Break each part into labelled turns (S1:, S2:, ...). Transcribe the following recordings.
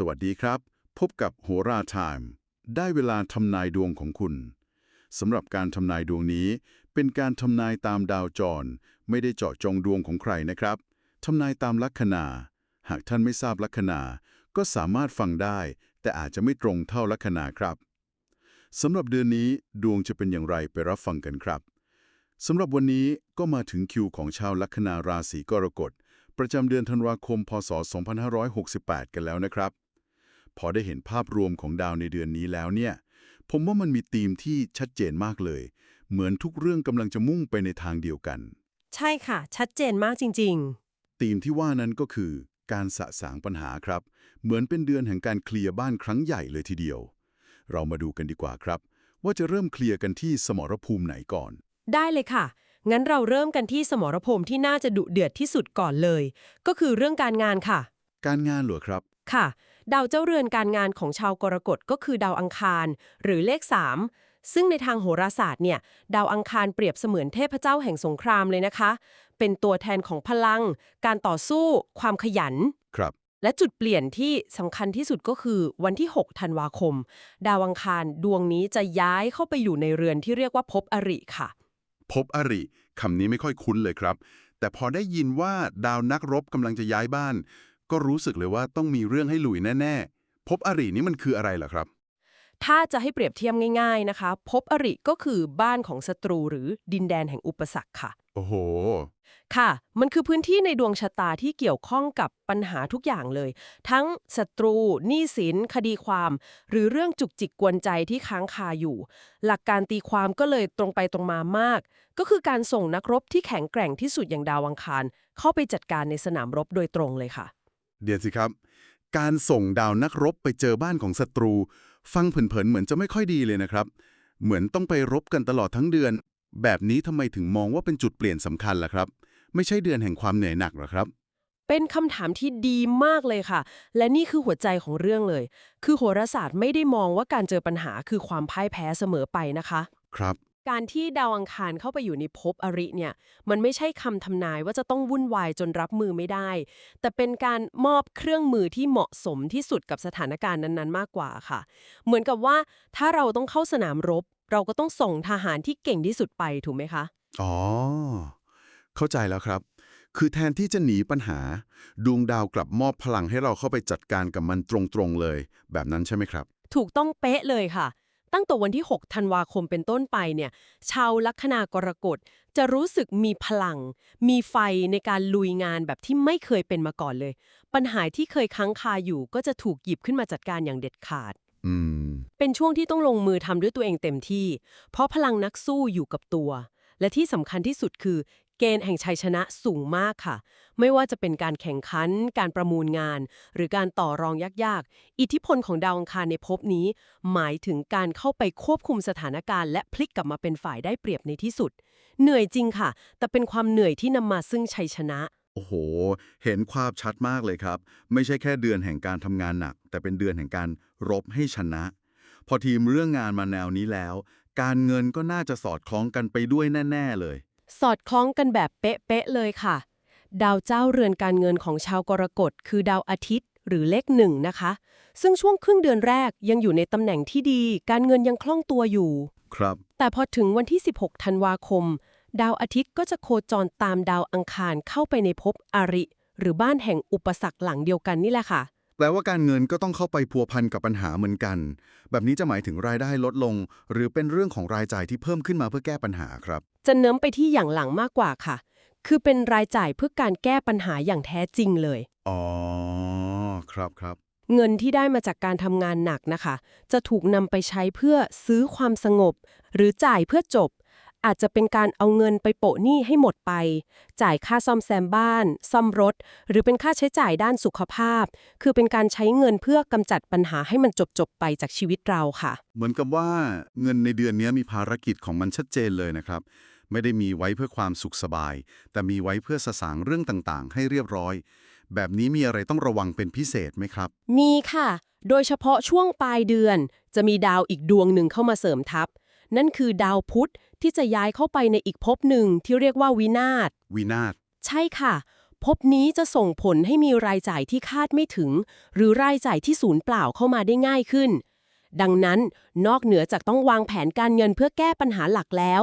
S1: สวัสดีครับ พบกับโหราไทม์ได้เวลาทำนายดวงของคุณสำหรับการทำนายดวงนี้ เป็นการทำนายตามดาวจร ไม่ได้เจาะจงดวงของใครนะครับทำนายตามลัคนา หากท่านไม่ทราบลัคนา ก็สามารถฟังได้ แต่อาจจะไม่ตรงเท่าลัคนาครับสำหรับเดือนนี้ดวงจะเป็นอย่างไรไปรับฟังกันครับสำหรับวันนี้ก็มาถึงคิวของชาวลัคนาราศีกรกฎประจำเดือนธันวาคม พศ 2568 กันแล้วนะครับ พอได้เห็นภาพรวมของดาวในเดือนนี้แล้วเนี่ย ผมว่ามันมีธีมที่ชัดเจนมากเลย เหมือนทุกเรื่องกำลังจะมุ่งไปในทางเดียวกัน
S2: ใช่ค่ะ ชัดเจนมากจริง
S1: ธีมที่ว่านั้นก็คือการสะสางปัญหาครับ เหมือนเป็นเดือนแห่งการเคลียร์บ้านครั้งใหญ่เลยทีเดียว เรามาดูกันดีกว่าครับ ว่าจะเริ่มเคลียร์กันที่สมรภูมิไหนก่อน
S2: ๆได้เลยค่ะ งั้นเราเริ่มกันที่สมรภูมิที่น่าจะดุเดือดที่สุดก่อนเลย ก็คือเรื่องการงานค่ะ
S1: การงานเหรอครับ
S2: ค่ะ ดาวเจ้าเรือนการงานของชาวกรกฎก็คือดาวอังคาร หรือเลข 3 ซึ่งในทางโหราศาสตร์เนี่ยดาวอังคารเปรียบเสมือนเทพเจ้าแห่งสงครามเลยนะคะ เป็นตัวแทนของพลัง การต่อสู้ ความขยัน
S1: ครับ
S2: และจุดเปลี่ยนที่สำคัญที่สุดก็คือวันที่ 6 ธันวาคม ดาวอังคารดวงนี้จะย้ายเข้าไปอยู่ในเรือนที่เรียกว่าภพอริค่ะ
S1: พบอริคำนี้ไม่ค่อยคุ้นเลยครับ แต่พอได้ยินว่าดาวนักรบกำลังจะย้ายบ้าน ก็รู้สึกเลยว่าต้องมีเรื่องให้หลุยแน่ ๆ พบอรินี่มันคืออะไรเหรอครับ
S2: ถ้าจะให้เปรียบเทียบง่าย ๆนะคะภพอริก็คือบ้านของศัตรูหรือดินแดนแห่งอุปสรรคค่ะ
S1: โอ้โห
S2: ค่ะ มันคือพื้นที่ในดวงชะตาที่เกี่ยวข้องกับปัญหาทุกอย่างเลย ทั้งศัตรูหนี้สิน คดีความ หรือเรื่องจุกจิกกวนใจที่ค้างคาอยู่ หลักการตีความก็เลยตรงไปตรงมามาก ก็คือการส่งนักรบที่แข็งแกร่งที่สุดอย่างดาวอังคาร เข้าไปจัดการในสนามรบโดยตรงเลยค่ะ
S1: เดี๋ยวสิครับ การส่งดาวนักรบไปเจอบ้านของศัตรู ฟังเผินๆเหมือนจะไม่ค่อยดีเลยนะครับ เหมือนต้องไปรบกันตลอดทั้งเดือน แบบนี้ทำไมถึงมองว่าเป็นจุดเปลี่ยนสำคัญล่ะครับ ไม่ใช่เดือนแห่งความเหนื่อยหนักหรอครับ
S2: เป็นคำถามที่ดีมากเลยค่ะ และนี่คือหัวใจของเรื่องเลย คือโหราศาสตร์ไม่ได้มองว่าการเจอปัญหาคือความพ่ายแพ้เสมอไปนะคะ
S1: ครับ
S2: การที่ดาวอังคารเข้าไปอยู่ในภพอริเนี่ย มันไม่ใช่คำทำนายว่าจะต้องวุ่นวายจนรับมือไม่ได้ แต่เป็นการมอบเครื่องมือที่เหมาะสมที่สุดกับสถานการณ์นั้นๆ มากกว่าค่ะ เหมือนกับว่าถ้าเราต้องเข้าสนามรบ เราก็ต้องส่งทหารที่เก่งที่สุดไปถูกไหมคะ
S1: อ๋อ เข้าใจแล้วครับ คือแทนที่จะหนีปัญหา ดวงดาวกลับมอบพลังให้เราเข้าไปจัดการกับมันตรงๆเลย แบบนั้นใช่ไหมครับ
S2: ถูกต้องเป๊ะเลยค่ะ ตั้งแต่วันที่ 6 ธันวาคมเป็นต้นไปเนี่ยชาวลัคนากรกฎจะรู้สึกมีพลัง มีไฟในการลุยงานแบบที่ไม่เคยเป็นมาก่อนเลย ปัญหาที่เคยค้างคาอยู่ก็จะถูกหยิบขึ้นมาจัดการอย่างเด็ดขาด
S1: อืม
S2: เป็นช่วงที่ต้องลงมือทำด้วยตัวเองเต็มที่ เพราะพลังนักสู้อยู่กับตัว และที่สำคัญที่สุดคือ เกณฑ์แห่งชัยชนะสูงมากค่ะ ไม่ว่าจะเป็นการแข่งขัน การประมูลงาน หรือการต่อรองยากๆ อิทธิพลของดาวอังคารในภพนี้ หมายถึงการเข้าไปควบคุมสถานการณ์ และพลิกกลับมาเป็นฝ่ายได้เปรียบในที่สุด เหนื่อยจริงค่ะ แต่เป็นความเหนื่อยที่นำมาซึ่งชัยชนะ
S1: โอ้โห เห็นความชัดมากเลยครับ ไม่ใช่แค่เดือนแห่งการทำงานหนัก แต่เป็นเดือนแห่งการรบให้ชนะ พอทีมเรื่องงานมาแนวนี้แล้ว การเงินก็น่าจะสอดคล้องกันไปด้วยแน่ ๆเลย
S2: สอดคล้องกันแบบเป๊ะๆเลยค่ะ ดาวเจ้าเรือนการเงินของชาวกรกฎคือดาวอาทิตย์ หรือเลขหนึ่งนะคะ ซึ่งช่วงครึ่งเดือนแรกยังอยู่ในตำแหน่งที่ดี การเงินยังคล่องตัวอยู่
S1: ครับ
S2: แต่พอถึงวันที่ 16 ธันวาคม ดาวอาทิตย์ก็จะโคจรตามดาวอังคารเข้าไปในภพอาริ หรือบ้านแห่งอุปสรรคหลังเดียวกันนี่แหละค่ะ
S1: แปลว่าการเงินก็ต้องเข้าไปพัวพันกับปัญหาเหมือนกัน แบบนี้จะหมายถึงรายได้ลดลง หรือเป็นเรื่องของรายจ่ายที่เพิ่มขึ้นมาเพื่อแก้ปัญหาครับ
S2: จะเน้มไปที่อย่างหลังมากกว่าค่ะ คือเป็นรายจ่ายเพื่อการแก้ปัญหาอย่างแท้จริงเลย
S1: อ๋อ ครับครับ
S2: เงินที่ได้มาจากการทำงานหนักนะคะ จะถูกนำไปใช้เพื่อซื้อความสงบ หรือจ่ายเพื่อจบ อาจจะเป็นการเอาเงินไปโปะหนี้ให้หมดไป จ่ายค่าซ่อมแซมบ้าน ซ่อมรถ หรือเป็นค่าใช้จ่ายด้านสุขภาพ คือเป็นการใช้เงินเพื่อกำจัดปัญหาให้มันจบจบๆไปจากชีวิตเราค่ะ
S1: เหมือนกับว่าเงินในเดือนนี้มีภารกิจของมันชัดเจนเลยนะครับ ไม่ได้มีไว้เพื่อความสุขสบาย แต่มีไว้เพื่อสสางเรื่องต่างๆ ให้เรียบร้อย แบบนี้มีอะไรต้องระวังเป็นพิเศษไหมครับ
S2: มีค่ะ โดยเฉพาะช่วงปลายเดือน จะมีดาวอีกดวงหนึ่งเข้ามาเสริมทัพนั่นคือดาวพุธ ที่จะย้ายเข้าไปในอีกภพหนึ่งที่เรียกว่าวินาศ
S1: วินาศ
S2: ใช่ค่ะภพนี้จะส่งผลให้มีรายจ่ายที่คาดไม่ถึง หรือรายจ่ายที่สูญเปล่าเข้ามาได้ง่ายขึ้น ดังนั้นนอกเหนือจากต้องวางแผนการเงินเพื่อแก้ปัญหาหลักแล้ว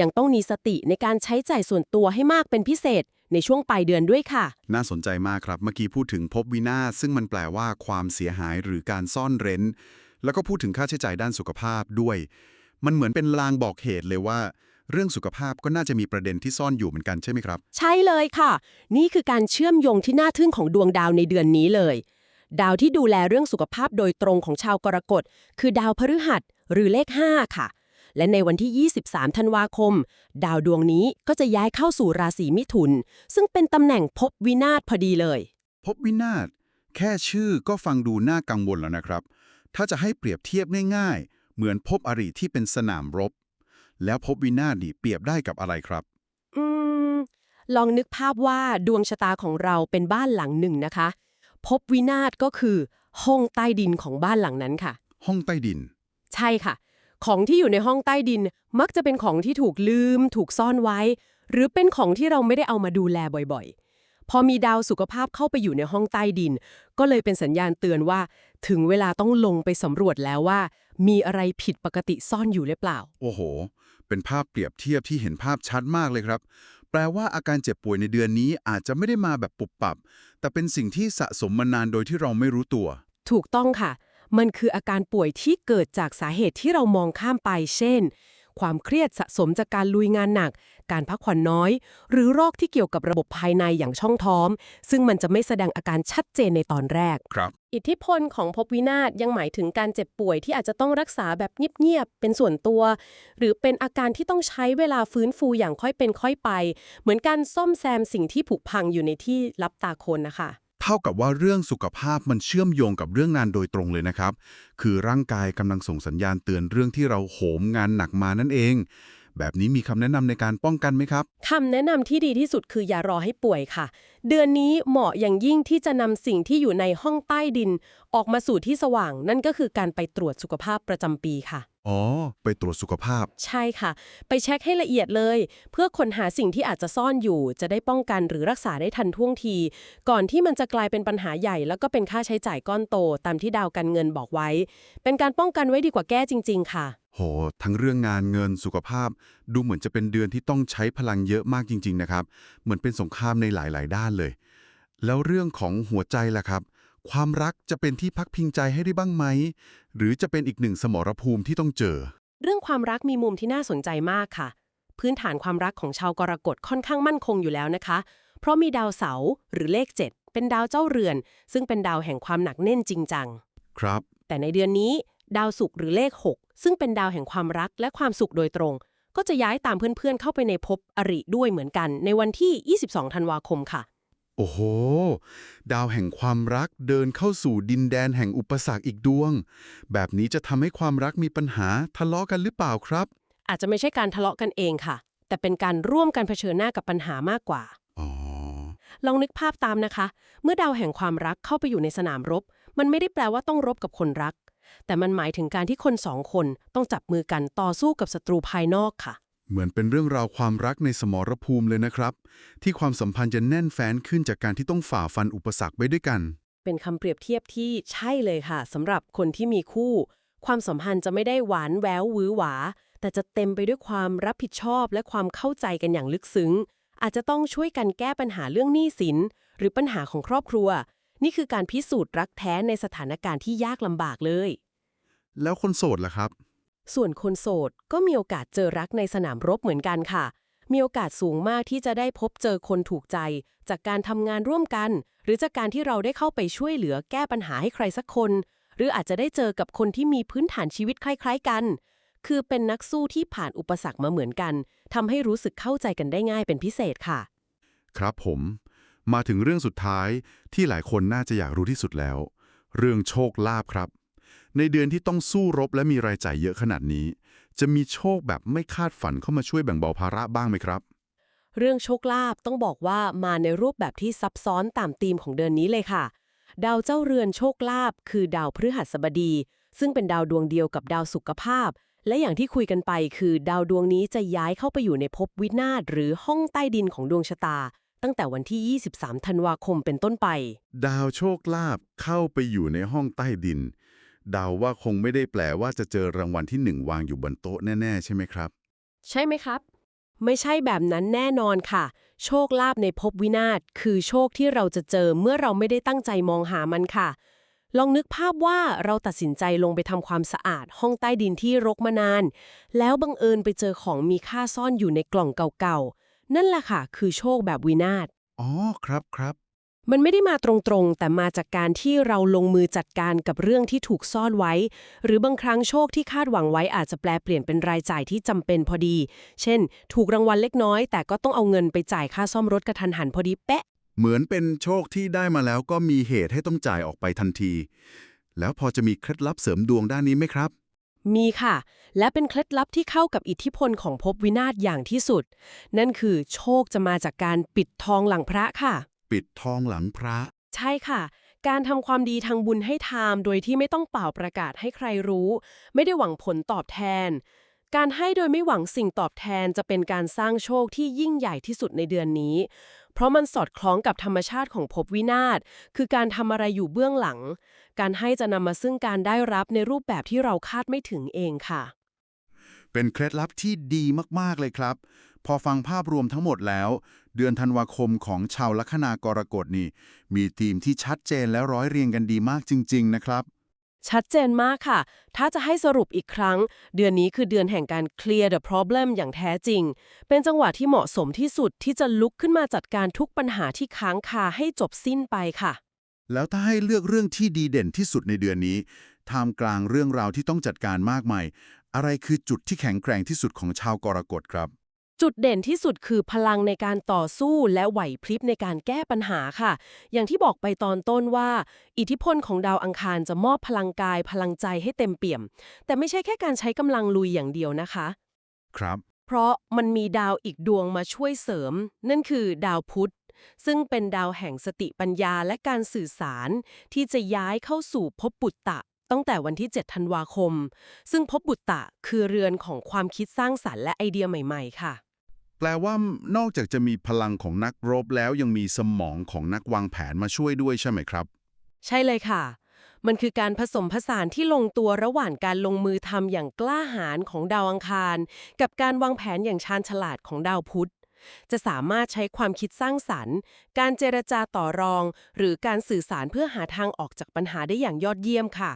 S2: ยังต้องมีสติในการใช้จ่ายส่วนตัวให้มากเป็นพิเศษในช่วงปลายเดือนด้วยค่ะ
S1: น่าสนใจมากครับ เมื่อกี้พูดถึงภพวินาศซึ่งมันแปลว่าความเสียหายหรือการซ่อนเร้น แล้วก็พูดถึงค่าใช้จ่ายด้านสุขภาพด้วย มันเหมือนเป็นลางบอกเหตุเลยว่า เรื่องสุขภาพก็น่าจะมีประเด็นที่ซ่อนอยู่เหมือนกันใช่ไหมครับ
S2: ใช่เลยค่ะ นี่คือการเชื่อมโยงที่น่าทึ่งของดวงดาวในเดือนนี้เลย ดาวที่ดูแลเรื่องสุขภาพโดยตรงของชาวกรกฎคือดาวพฤหัส หรือเลข 5 ค่ะ และในวันที่ 23 ธันวาคม ดาวดวงนี้ก็จะย้ายเข้าสู่ราศีมิถุน ซึ่งเป็นตำแหน่งภพวินาศพอดีเลย
S1: ภพวินาศแค่ชื่อก็ฟังดูน่ากังวลแล้วนะครับ ถ้าจะให้เปรียบเทียบง่ายๆ เหมือนภพอริที่เป็นสนามรบ แล้วภพวินาศนี่เปรียบได้กับอะไรครับ
S2: อืม ลองนึกภาพว่าดวงชะตาของเราเป็นบ้านหลังหนึ่งนะคะภพวินาศก็คือห้องใต้ดินของบ้านหลังนั้นค่ะ
S1: ห้องใต้ดิน
S2: ใช่ค่ะ ของที่อยู่ในห้องใต้ดินมักจะเป็นของที่ถูกลืม ถูกซ่อนไว้ หรือเป็นของที่เราไม่ได้เอามาดูแลบ่อยๆ พอมีดาวสุขภาพเข้าไปอยู่ในห้องใต้ดิน ก็เลยเป็นสัญญาณเตือนว่า ถึงเวลาต้องลงไปสำรวจแล้วว่า มีอะไรผิดปกติซ่อนอยู่หรือเปล่า
S1: โอ้โห เป็นภาพเปรียบเทียบที่เห็นภาพชัดมากเลยครับ แปลว่าอาการเจ็บป่วยในเดือนนี้อาจจะไม่ได้มาแบบปุบปับ แต่เป็นสิ่งที่สะสมมานานโดยที่เราไม่รู้ตัว
S2: ถูกต้องค่ะ มันคืออาการป่วยที่เกิดจากสาเหตุที่เรามองข้ามไป เช่น ความเครียดสะสมจากการลุยงานหนัก การพักผ่อนน้อย หรือโรคที่เกี่ยวกับระบบภายในอย่างช่องท้อง ซึ่งมันจะไม่แสดงอาการชัดเจนในตอนแรก
S1: ครับ
S2: อิทธิพลของภพวินาศยังหมายถึงการเจ็บป่วยที่อาจจะต้องรักษาแบบเงียบๆเป็นส่วนตัว หรือเป็นอาการที่ต้องใช้เวลาฟื้นฟูอย่างค่อยเป็นค่อยไป เหมือนการซ่อมแซมสิ่งที่ผุพังอยู่ในที่ลับตาคนนะคะ
S1: เท่ากับว่าเรื่องสุขภาพมันเชื่อมโยงกับเรื่องงานโดยตรงเลยนะครับ คือร่างกายกำลังส่งสัญญาณเตือนเรื่องที่เราโหมงานหนักมานั่นเอง แบบนี้มีคำแนะนำในการป้องกันไหมครับ
S2: คำแนะนำที่ดีที่สุดคืออย่ารอให้ป่วยค่ะ เดือนนี้เหมาะอย่างยิ่งที่จะนำสิ่งที่อยู่ในห้องใต้ดิน ออกมาสู่ที่สว่างนั่นก็คือการไปตรวจสุขภาพประจำปีค่ะ
S1: อ๋อ ไปตรวจสุขภาพ
S2: ใช่ค่ะ ไปเช็คให้ละเอียดเลย เพื่อค้นหาสิ่งที่อาจจะซ่อนอยู่ จะได้ป้องกันหรือรักษาได้ทันท่วงที ก่อนที่มันจะกลายเป็นปัญหาใหญ่ แล้วก็เป็นค่าใช้จ่ายก้อนโต ตามที่ดาวการเงินบอกไว้ เป็นการป้องกันไว้ดีกว่าแก้จริง ๆ ค่ะ
S1: โห ทั้งเรื่องงานเงินสุขภาพ ดูเหมือนจะเป็นเดือนที่ต้องใช้พลังเยอะมากจริง ๆ นะครับ เหมือนเป็นสงครามในหลาย ๆ ด้านเลย แล้วเรื่องของหัวใจล่ะครับ ความรักจะเป็นที่พักพิงใจให้ได้บ้างไหม หรือจะเป็นอีกหนึ่งสมรภูมิที่ต้องเจอ
S2: เรื่องความรักมีมุมที่น่าสนใจมากค่ะ พื้นฐานความรักของชาวกรกฎค่อนข้างมั่นคงอยู่แล้วนะคะ เพราะมีดาวเสาร์หรือเลข 7 เป็นดาวเจ้าเรือน ซึ่งเป็นดาวแห่งความหนักแน่นจริงจัง
S1: ครับ
S2: แต่ในเดือนนี้ ดาวศุกร์หรือเลข 6 ซึ่งเป็นดาวแห่งความรักและความสุขโดยตรง ก็จะย้ายตามเพื่อนๆเข้าไปในภพอริด้วยเหมือนกัน ในวันที่ 22 ธันวาคมค่ะ
S1: โอ้โห ดาวแห่งความรักเดินเข้าสู่ดินแดนแห่งอุปสรรคอีกดวง แบบนี้จะทำให้ความรักมีปัญหาทะเลาะกันหรือเปล่าครับ
S2: อาจจะไม่ใช่การทะเลาะกันเองค่ะ แต่เป็นการร่วมกันเผชิญหน้ากับปัญหามากกว่า
S1: อ๋อ
S2: ลองนึกภาพตามนะคะ เมื่อดาวแห่งความรักเข้าไปอยู่ในสนามรบ มันไม่ได้แปลว่าต้องรบกับคนรัก แต่มันหมายถึงการที่คนสองคนต้องจับมือกันต่อสู้กับศัตรูภายนอกค่ะ
S1: เหมือนเป็นเรื่องราวความรักในสมรภูมิเลยนะครับ ที่ความสัมพันธ์จะแน่นแฟ้นขึ้นจากการที่ต้องฝ่าฟันอุปสรรคไปด้วยกัน
S2: เป็นคำเปรียบเทียบที่ใช่เลยค่ะสำหรับคนที่มีคู่ ความสัมพันธ์จะไม่ได้หวานแววหวือหวา แต่จะเต็มไปด้วยความรับผิดชอบและความเข้าใจกันอย่างลึกซึ้ง อาจจะต้องช่วยกันแก้ปัญหาเรื่องหนี้สิน หรือปัญหาของครอบครัว นี่คือการพิสูจน์รักแท้ในสถานการณ์ที่ยากลำบากเลย
S1: แล้วคนโสดล่ะครับ
S2: ส่วนคนโสดก็มีโอกาสเจอรักในสนามรบเหมือนกันค่ะ มีโอกาสสูงมากที่จะได้พบเจอคนถูกใจ จากการทำงานร่วมกัน หรือจากการที่เราได้เข้าไปช่วยเหลือแก้ปัญหาให้ใครสักคน หรืออาจจะได้เจอกับคนที่มีพื้นฐานชีวิตคล้าย ๆ กัน คือเป็นนักสู้ที่ผ่านอุปสรรคมาเหมือนกันทำให้รู้สึกเข้าใจกันได้ง่ายเป็นพิเศษค่ะ
S1: ครับผม มาถึงเรื่องสุดท้ายที่หลายคนน่าจะอยากรู้ที่สุดแล้ว เรื่องโชคลาภครับ ในเดือนที่ต้องสู้รบและมีรายจ่ายเยอะขนาดนี้ จะมีโชคแบบไม่คาดฝันเข้ามาช่วยแบ่งเบาภาระบ้างไหมครับ
S2: เรื่องโชคลาภต้องบอกว่ามาในรูปแบบที่ซับซ้อนตามธีมของเดือนนี้เลยค่ะ ดาวเจ้าเรือนโชคลาภคือดาวพฤหัสบดี ซึ่งเป็นดาวดวงเดียวกับดาวสุขภาพ และอย่างที่คุยกันไปคือ ดาวดวงนี้จะย้ายเข้าไปอยู่ในภพวินาศหรือห้องใต้ดินของดวงชะตาตั้งแต่วันที่ 23 ธันวาคมเป็นต้นไป
S1: ดาวโชคลาภเข้าไปอยู่ในห้องใต้ดิน เดาว่าคงไม่ได้แปลว่าจะเจอรางวัลที่หนึ่งวางอยู่บนโต๊ะแน่ ๆ ใช่ไหมครับ
S2: ใช่ไหมครับ ไม่ใช่แบบนั้นแน่นอนค่ะ โชคลาภในภพวินาศคือโชคที่เราจะเจอเมื่อเราไม่ได้ตั้งใจมองหามันค่ะ ลองนึกภาพว่าเราตัดสินใจลงไปทำความสะอาดห้องใต้ดินที่รกมานาน แล้วบังเอิญไปเจอของมีค่าซ่อนอยู่ในกล่องเก่าๆนั่นแหละค่ะ คือโชคแบบวินาศ
S1: อ๋อครับครับ
S2: มันไม่ได้มาตรงๆ แต่มาจากการที่เราลงมือจัดการกับเรื่องที่ถูกซ่อนไว้ หรือบางครั้งโชคที่คาดหวังไว้อาจจะแปลเปลี่ยนเป็นรายจ่ายที่จำเป็นพอดี เช่น ถูกรางวัลเล็กน้อย แต่ก็ต้องเอาเงินไปจ่ายค่าซ่อมรถกระทันหันพอดีเป๊ะ
S1: เหมือนเป็นโชคที่ได้มาแล้วก็มีเหตุให้ต้องจ่ายออกไปทันที แล้วพอจะมีเคล็ดลับเสริมดวงด้านนี้ไหมครับ
S2: มีค่ะ และเป็นเคล็ดลับที่เข้ากับอิทธิพลของภพวินาศอย่างที่สุด นั่นคือโชคจะมาจากการปิดทองหลังพระค่ะ
S1: ปิดทองหลังพระ
S2: ใช่ค่ะ การทำความดีทางบุญให้ทามโดยที่ไม่ต้องเป่าประกาศให้ใครรู้ ไม่ได้หวังผลตอบแทน การให้โดยไม่หวังสิ่งตอบแทนจะเป็นการสร้างโชคที่ยิ่งใหญ่ที่สุดในเดือนนี้ เพราะมันสอดคล้องกับธรรมชาติของภพวินาศ คือการทำอะไรอยู่เบื้องหลัง การให้จะนำมาซึ่งการได้รับในรูปแบบที่เราคาดไม่ถึงเองค่ะ
S1: เป็นเคล็ดลับที่ดีมากๆเลยครับ พอฟังภาพรวมทั้งหมดแล้ว เดือนธันวาคมของชาวลัคนากรกฎนี่ มีธีมที่ชัดเจนและร้อยเรียงกันดีมากจริง ๆ นะครับ
S2: ชัดเจนมากค่ะ ถ้าจะให้สรุปอีกครั้ง เดือนนี้คือเดือนแห่งการ clear the problem อย่างแท้จริง เป็นจังหวะที่เหมาะสมที่สุดที่จะลุกขึ้นมาจัดการทุกปัญหาที่ค้างคาให้จบสิ้นไปค่ะ
S1: แล้วถ้าให้เลือกเรื่องที่ดีเด่นที่สุดในเดือนนี้ท่ามกลางเรื่องราวที่ต้องจัดการมากมายอะไรคือจุดที่แข็งแกร่งที่สุดของชาวกรกฎครับ
S2: จุดเด่นที่สุดคือพลังในการต่อสู้และไหวพริบในการแก้ปัญหาค่ะ อย่างที่บอกไปตอนต้นว่า อิทธิพลของดาวอังคารจะมอบพลังกายพลังใจให้เต็มเปี่ยม แต่ไม่ใช่แค่การใช้กำลังลุยอย่างเดียวนะคะ
S1: ครับ
S2: เพราะมันมีดาวอีกดวงมาช่วยเสริม นั่นคือดาวพุธซึ่งเป็นดาวแห่งสติปัญญาและการสื่อสารที่จะย้ายเข้าสู่ภพบุตตะ ตั้งแต่วันที่ 7 ธันวาคม ซึ่งภพบุตตะคือเรือนของความคิดสร้างสรรค์และไอเดียใหม่ ๆ ค่ะ
S1: แปลว่านอกจากจะมีพลังของนักรบแล้วยังมีสมองของนักวางแผนมาช่วยด้วยใช่ไหมครับ
S2: ใช่เลยค่ะ มันคือการผสมผสานที่ลงตัวระหว่างการลงมือทำอย่างกล้าหาญของดาวอังคาร กับการวางแผนอย่างชาญฉลาดของดาวพุธจะสามารถใช้ความคิดสร้างสรรค์ การเจรจาต่อรอง หรือการสื่อสารเพื่อหาทางออกจากปัญหาได้อย่างยอดเยี่ยมค่ะ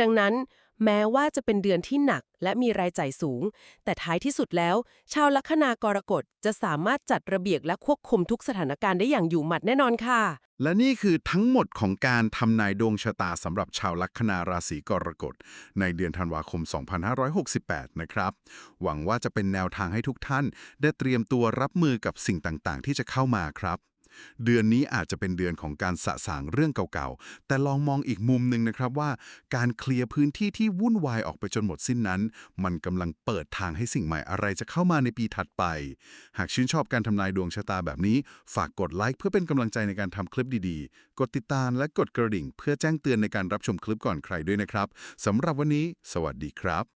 S2: ดังนั้นแม้ว่าจะเป็นเดือนที่หนักและมีรายจ่ายสูง แต่ท้ายที่สุดแล้ว ชาวลัคนากรกฎจะสามารถจัดระเบียบและควบคุมทุกสถานการณ์ได้อย่างอยู่หมัดแน่นอนค่ะ
S1: และนี่คือทั้งหมดของการทำนายดวงชะตาสำหรับชาวลัคนาราศีกรกฎ ในเดือนธันวาคม 2568 นะครับ หวังว่าจะเป็นแนวทางให้ทุกท่าน ได้เตรียมตัวรับมือกับสิ่งต่างๆ ที่จะเข้ามาครับ เดือนนี้อาจจะเป็นเดือนของการสะสางเรื่องเก่าๆ แต่ลองมองอีกมุมหนึ่งนะครับว่า การเคลียร์พื้นที่ที่วุ่นวายออกไปจนหมดสิ้นนั้น มันกำลังเปิดทางให้สิ่งใหม่อะไรจะเข้ามาในปีถัดไป หากชื่นชอบการทำนายดวงชะตาแบบนี้ ฝากกดไลค์เพื่อเป็นกำลังใจในการทำคลิปดีๆ กดติดตามและกดกระดิ่ง เพื่อแจ้งเตือนในการรับชมคลิปก่อนใครด้วยนะครับสำหรับวันนี้ สวัสดีครับ